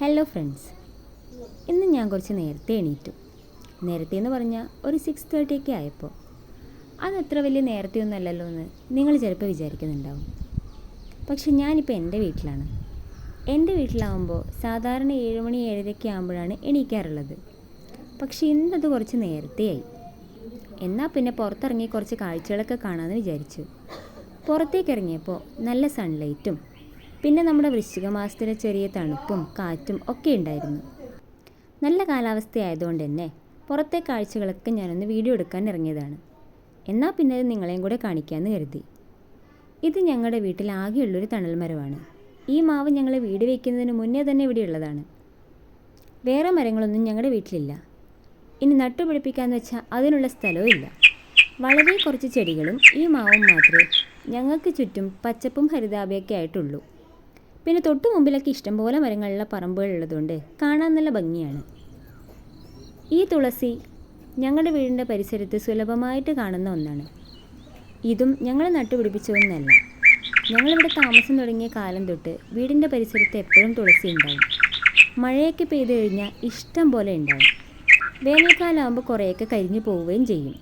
Hello friends ഇന്ന് ഞാൻ കുറച്ച് നേരത്തെ എണീറ്റു. നേരത്തെ എന്ന് പറഞ്ഞാൽ ഒരു സിക്സ് തേർട്ടിയൊക്കെ ആയപ്പോൾ അത് അത്ര വലിയ നേരത്തെ ഒന്നും അല്ലല്ലോ എന്ന് നിങ്ങൾ ചിലപ്പോൾ വിചാരിക്കുന്നുണ്ടാവും. പക്ഷെ ഞാനിപ്പോൾ എന്റെ വീട്ടിലാണ്. എന്റെ വീട്ടിലാവുമ്പോൾ സാധാരണ ഏഴ് മണി ഏഴരയൊക്കെ ആകുമ്പോഴാണ് എണീക്കാറുള്ളത്. പക്ഷേ ഇന്നത് കുറച്ച് നേരത്തെയായി. എന്നാൽ പിന്നെ പുറത്തിറങ്ങി കുറച്ച് കാഴ്ചകളൊക്കെ കാണാമെന്ന് വിചാരിച്ചു. പുറത്തേക്ക് ഇറങ്ങിയപ്പോൾ നല്ല സൺലൈറ്റും പിന്നെ നമ്മുടെ വൃശ്ചിക മാസത്തിലെ ചെറിയ തണുപ്പും കാറ്റും ഒക്കെ ഉണ്ടായിരുന്നു. നല്ല കാലാവസ്ഥയായതുകൊണ്ട് തന്നെ പുറത്തെ കാഴ്ചകളൊക്കെ ഞാനൊന്ന് വീഡിയോ എടുക്കാൻ ഇറങ്ങിയതാണ്. എന്നാൽ പിന്നെ അത് നിങ്ങളെയും കൂടെ കാണിക്കാമെന്ന് കരുതി. ഇത് ഞങ്ങളുടെ വീട്ടിൽ ആകെയുള്ളൊരു തണൽ മരമാണ് ഈ മാവ് ഞങ്ങൾ വീട് വയ്ക്കുന്നതിന് മുന്നേ തന്നെ ഇവിടെ ഉള്ളതാണ്. വേറെ മരങ്ങളൊന്നും ഞങ്ങളുടെ വീട്ടിലില്ല. ഇനി നട്ടുപിടിപ്പിക്കാന്ന് വെച്ചാൽ അതിനുള്ള സ്ഥലവും ഇല്ല. വളരെ കുറച്ച് ചെടികളും ഈ മാവും മാത്രമേ ഞങ്ങൾക്ക് ചുറ്റും പച്ചപ്പും ഹരിതാപയൊക്കെ ആയിട്ടുള്ളൂ. പിന്നെ തൊട്ട് മുമ്പിലൊക്കെ ഇഷ്ടംപോലെ മരങ്ങളുള്ള പറമ്പുകളുള്ളതുകൊണ്ട് കാണാൻ നല്ല ഭംഗിയാണ്. ഈ തുളസി ഞങ്ങളുടെ വീടിന്റെ പരിസരത്ത് സുലഭമായിട്ട് കാണുന്ന ഒന്നാണ്. ഇതും ഞങ്ങൾ നട്ടുപിടിപ്പിച്ച ഒന്നല്ല. ഞങ്ങളിവിടെ താമസം തുടങ്ങിയ കാലം തൊട്ട് വീടിന്റെ പരിസരത്ത് എപ്പോഴും തുളസി ഉണ്ടാവും. മഴയൊക്കെ പെയ്തു കഴിഞ്ഞാൽ ഇഷ്ടം പോലെ ഉണ്ടാവും. വേനൽക്കാലമാകുമ്പോൾ കുറേയൊക്കെ കരിഞ്ഞു പോവുകയും ചെയ്യും.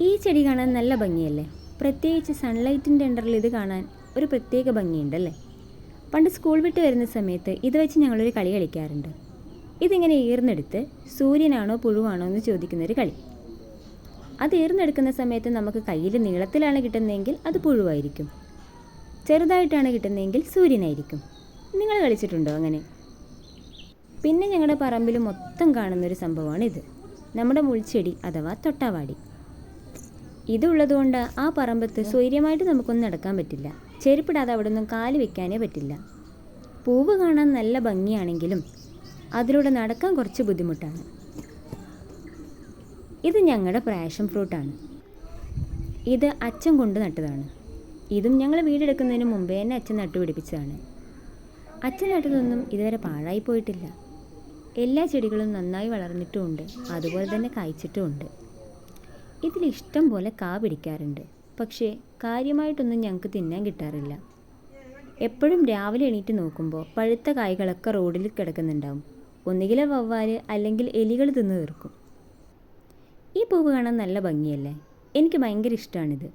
ഈ ചെടി കാണാൻ നല്ല ഭംഗിയല്ലേ? പ്രത്യേകിച്ച് സൺലൈറ്റിന്റെ അണ്ടറിൽ ഇത് കാണാൻ ഒരു പ്രത്യേക ഭംഗിയുണ്ടല്ലേ? പണ്ട് സ്കൂൾ വിട്ട് വരുന്ന സമയത്ത് ഇത് വെച്ച് ഞങ്ങളൊരു കളി കളിക്കാറുണ്ട്. ഇതിങ്ങനെ ഈർന്നെടുത്ത് സൂര്യനാണോ പുഴുവാണോ എന്ന് ചോദിക്കുന്നൊരു കളി. അത് ഈർന്നെടുക്കുന്ന സമയത്ത് നമുക്ക് കയ്യിൽ നീളത്തിലാണ് കിട്ടുന്നതെങ്കിൽ അത് പുഴുവായിരിക്കും. ചെറുതായിട്ടാണ് കിട്ടുന്നതെങ്കിൽ സൂര്യനായിരിക്കും. നിങ്ങൾ കളിച്ചിട്ടുണ്ടോ അങ്ങനെ? പിന്നെ ഞങ്ങളുടെ പറമ്പിൽ മൊത്തം കാണുന്നൊരു സംഭവമാണ് ഇത് നമ്മുടെ മുൾച്ചെടി അഥവാ തൊട്ടാവാടി. ഇതുള്ളതുകൊണ്ട് ആ പറമ്പത്ത് സ്വൈര്യമായിട്ട് നമുക്കൊന്നും നടക്കാൻ പറ്റില്ല. ചെരുപ്പിടാതെ അവിടെ ഒന്നും കാൽ വെക്കാനേ പറ്റില്ല. പൂവ് കാണാൻ നല്ല ഭംഗിയാണെങ്കിലും അതിലൂടെ നടക്കാൻ കുറച്ച് ബുദ്ധിമുട്ടാണ്. ഇത് ഞങ്ങളുടെ പ്രാഷൻ ഫ്രൂട്ടാണ്. ഇത് അച്ഛൻ കൊണ്ട് നട്ടതാണ്. ഇതും ഞങ്ങൾ വീടെടുക്കുന്നതിന് മുമ്പേ തന്നെ അച്ഛൻ നട്ടുപിടിപ്പിച്ചതാണ് അച്ഛൻ നട്ടതൊന്നും ഇതുവരെ പാഴായി പോയിട്ടില്ല. എല്ലാ ചെടികളും നന്നായി വളർന്നിട്ടുമുണ്ട്. അതുപോലെ തന്നെ കായ്ച്ചിട്ടുമുണ്ട്. ഇതിലിഷ്ടം പോലെ കാ പിടിക്കാറുണ്ട്. പക്ഷേ കാര്യമായിട്ടൊന്നും ഞങ്ങൾക്ക് തിന്നാൻ കിട്ടാറില്ല. എപ്പോഴും രാവിലെ എണീറ്റ് നോക്കുമ്പോൾ പഴുത്ത കായ്കളൊക്കെ റോഡിൽ കിടക്കുന്നുണ്ടാവും. ഒന്നുകിലെ വവ്വാൽ അല്ലെങ്കിൽ എലികൾ തിന്നു തീർക്കും. ഈ പൂവ് കാണാൻ നല്ല ഭംഗിയല്ലേ? എനിക്ക് ഭയങ്കര ഇഷ്ടമാണിത്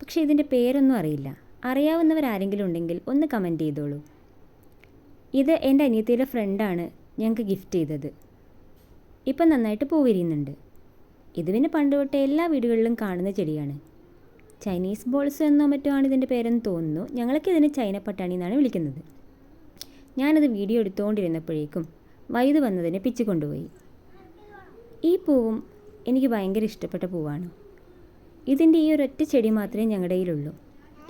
പക്ഷേ ഇതിന്റെ പേരൊന്നും അറിയില്ല. അറിയാവുന്നവരാരെങ്കിലും ഉണ്ടെങ്കിൽ ഒന്ന് കമന്റ് ചെയ്തോളൂ. ഇത് എന്റെ അനിയത്തിയുടെ ഫ്രണ്ടാണ് ഞങ്ങൾക്ക് ഗിഫ്റ്റ് ചെയ്തത്. ഇപ്പം നന്നായിട്ട് പൂ വിരിയുന്നുണ്ട് ഇത് പിന്നെ പണ്ട് തൊട്ടേ എല്ലാ വീടുകളിലും കാണുന്ന ചെടിയാണ്. ചൈനീസ് ബോൾസ് എന്നോ മറ്റോ ആണ് ഇതിന്റെ പേരെന്ന് തോന്നുന്നു. ഞങ്ങളൊക്കെ ഇതിനെ ചൈന പട്ടാണി എന്നാണ് വിളിക്കുന്നത്. ഞാനത് വീഡിയോ എടുത്തുകൊണ്ടിരുന്നപ്പോഴേക്കും വൈദ് വന്നതിനെ പിച്ചു കൊണ്ടുപോയി. ഈ പൂവും എനിക്ക് ഭയങ്കര ഇഷ്ടപ്പെട്ട പൂവാണ്. ഇതിന്റെ ഈ ഒരൊറ്റ ചെടി മാത്രമേ ഞങ്ങളുടെ കയ്യിലുള്ളൂ.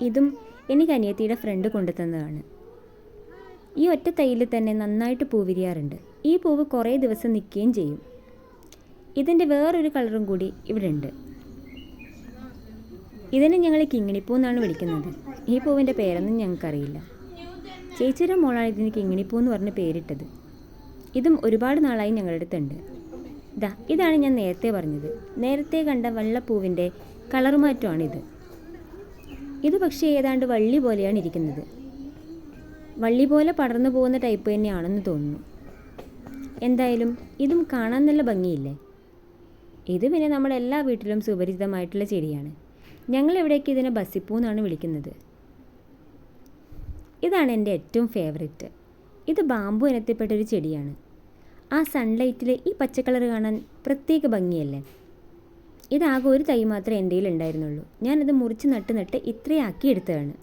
ഇതും എനിക്ക് അനിയത്തിയുടെ ഫ്രണ്ട് കൊണ്ടുതന്നതാണ്. ഈ ഒറ്റ തൈയിൽ തന്നെ നന്നായിട്ട് പൂ വിരിയാറുണ്ട്. ഈ പൂവ് കുറേ ദിവസം നിൽക്കുകയും ചെയ്യും. ഇതിന്റെ വേറൊരു കളറും കൂടി ഇവിടെ ഉണ്ട് ഇതിനെ ഞങ്ങൾ കിങ്ങിണിപ്പൂ എന്നാണ് വിളിക്കുന്നത്. ഈ പൂവിന്റെ പേരൊന്നും ഞങ്ങൾക്കറിയില്ല. ചേച്ചിയുടെ മോളാണ് ഇതിന് കിങ്ങിണിപ്പൂ എന്ന് പറഞ്ഞ് പേരിട്ടത്. ഇതും ഒരുപാട് നാളായി ഞങ്ങളുടെ അടുത്തുണ്ട് ഇതാ ഇതാണ് ഞാൻ നേരത്തെ പറഞ്ഞത്. നേരത്തെ കണ്ട വള്ളപ്പൂവിന്റെ കളർ മാറ്റമാണിത് ഇത് പക്ഷേ ഏതാണ്ട് വള്ളി പോലെയാണ് ഇരിക്കുന്നത്. വള്ളി പോലെ പടർന്നു പോകുന്ന ടൈപ്പ് തന്നെയാണെന്ന് തോന്നുന്നു. എന്തായാലും ഇതും കാണാൻ നല്ല ഭംഗിയില്ലേ? ഇത് പിന്നെ നമ്മുടെ എല്ലാ വീട്ടിലും സുപരിചിതമായിട്ടുള്ള ചെടിയാണ്. ഞങ്ങൾ ഇവിടേക്ക് ഇതിനെ ബസിപ്പൂ എന്നാണ് വിളിക്കുന്നത്. ഇതാണ് എന്റെ ഏറ്റവും ഫേവറിറ്റ് ഇത് ബാമ്പു ഇനത്തിൽപ്പെട്ട ഒരു ചെടിയാണ്. ആ സൺലൈറ്റിൽ ഈ പച്ചക്കളർ കാണാൻ പ്രത്യേക ഭംഗിയല്ലേ? ഇതാകെ ഒരു തൈ മാത്രമേ എന്റെ ഉണ്ടായിരുന്നുള്ളൂ ഞാനത് മുറിച്ച് നട്ട് നട്ട് ഇത്രയാക്കി എടുത്തതാണ്